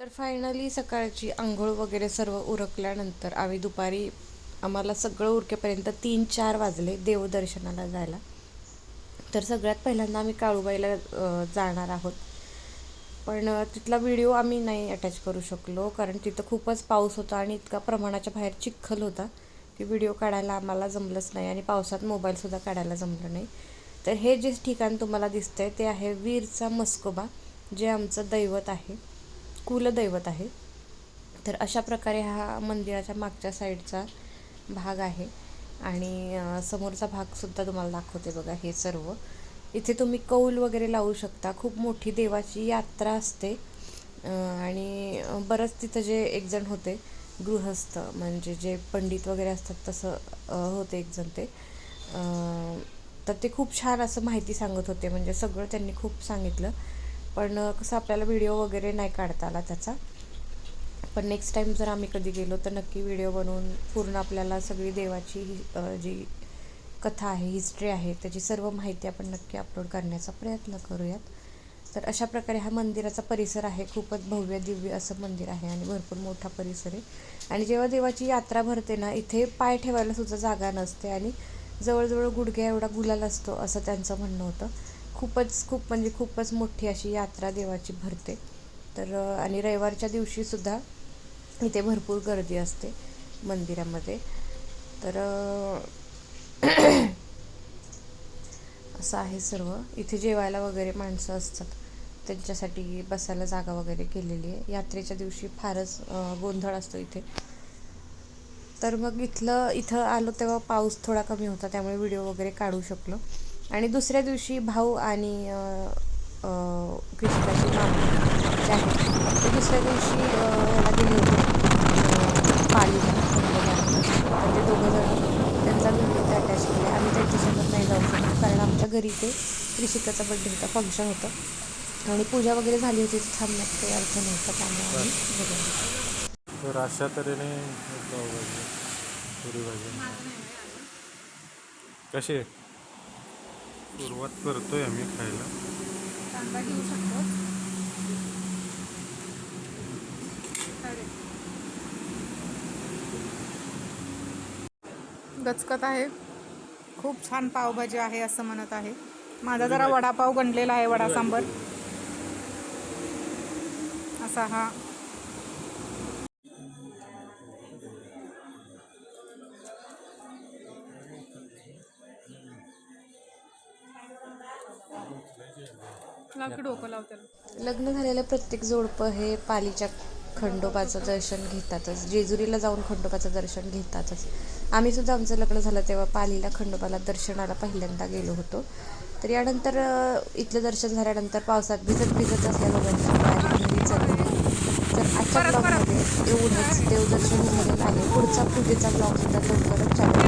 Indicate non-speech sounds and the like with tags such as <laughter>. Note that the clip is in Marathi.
तर फायनली सकाळची आंघोळ वगैरे सर्व उरकल्यानंतर आम्ही दुपारी आम्हाला सगळं उरकेपर्यंत तीन चार वाजले देवदर्शनाला जायला. तर सगळ्यात पहिल्यांदा आम्ही काळूबाईला जाणार आहोत. पण तिथला व्हिडिओ आम्ही नाही अटॅच करू शकलो कारण तिथं खूपच पाऊस होता आणि इतका प्रमाणाच्या बाहेर चिखल होता. की व्हिडिओ काढायला आम्हाला जमलंच नाही आणि पावसात मोबाईलसुद्धा काढायला जमलं नाही. तर हे जे ठिकाण तुम्हाला दिसतंय ते आहे वीरचा मस्कोबा जे आमचं दैवत आहे. कुलदैवत आहे. तर अशा प्रकारे हा मंदिराच्या मागच्या साईडचा भाग आहे. आणि समोरचा भागसुद्धा तुम्हाला दाखवते बघा हे सर्व. इथे तुम्ही कौल वगैरे लावू शकता. खूप मोठी देवाची यात्रा असते. आणि बरंच तिथं जे एकजण होते गृहस्थ म्हणजे जे पंडित वगैरे असतात तसं होते एकजण ते. तर ते खूप छान असं माहिती सांगत होते. म्हणजे सगळं त्यांनी खूप सांगितलं. पण कसं आपल्याला व्हिडिओ वगैरे नाही काढता आला त्याचा. पण नेक्स्ट टाईम जर आम्ही कधी गेलो तर नक्की व्हिडिओ बनवून पूर्ण आपल्याला सगळी देवाची ही जी कथा आहे हिस्ट्री आहे त्याची सर्व माहिती आपण नक्की अपलोड करण्याचा प्रयत्न करूयात. तर अशा प्रकारे हा मंदिराचा परिसर आहे. खूपच भव्य दिव्य असं मंदिर आहे आणि भरपूर मोठा परिसर आहे. आणि जेव्हा देवाची यात्रा भरते ना इथे पाय ठेवायला सुद्धा जागा नसते आणि जवळजवळ गुडघ्या एवढा गुलाल असतो असं त्यांचं म्हणणं होतं. खूपच खूप म्हणजे खूपच मोठी अशी यात्रा देवाची भरते. तर आणि रविवारच्या दिवशीसुद्धा इथे भरपूर गर्दी असते मंदिरामध्ये. तर <clears throat> असं आहे सर्व. इथे जेवायला वगैरे माणसं असतात. त्यांच्यासाठी बसायला जागा वगैरे केलेली आहे. यात्रेच्या दिवशी फारच गोंधळ असतो इथे. तर मग इथलं इथं आलो तेव्हा पाऊस थोडा कमी होता त्यामुळे व्हिडिओ वगैरे काढू शकलो. आणि दुसऱ्या दिवशी भाऊ आणि कृष्णाची मामा जे आहेत ते दुसऱ्या दिवशी ह्याला गेले होते पालीला तर ते दोघं जण त्यांचा व्हिडिओ अटॅच केले आम्ही त्यांच्यासोबत नाही जाऊ शकतो कारण आमच्या घरी ते त्रिशिकाचा बड्डे होता फंक्शन होतं. आणि पूजा वगैरे झाली होती तर थांबण्यात काही अर्थ नव्हता त्यामुळे आम्ही बघून तर अशा तऱ्हेने पुरी भाजी कशी आहे? सुरुवात करतोय आम्ही खायला. कांदा घेऊ शकतो. गचकत आहे. खूप छान पावभाजी आहे असं म्हणत आहे. माझा जरा वडापाव गणलेला आहे वडा सांबर. असा हा लग्न झालेलं प्रत्येक जोडपं हे पालीच्या खंडोबाचं दर्शन घेतातच. जेजुरीला जाऊन खंडोबाचं दर्शन घेतातच. आम्ही सुद्धा आमचं लग्न झालं तेव्हा पालीला खंडोबाला दर्शनाला पहिल्यांदा गेलो होतो. तर यानंतर इथलं दर्शन झाल्यानंतर पावसात भिजत भिजत असल्या दोघांची गाडी घरी चालली. तर आजच्या ब्लॉगमध्ये एवढंच. देवदर्शन झालेलं आहे. पुढचा पूजेचा ब्लॉग सुद्धा लवकरच चालू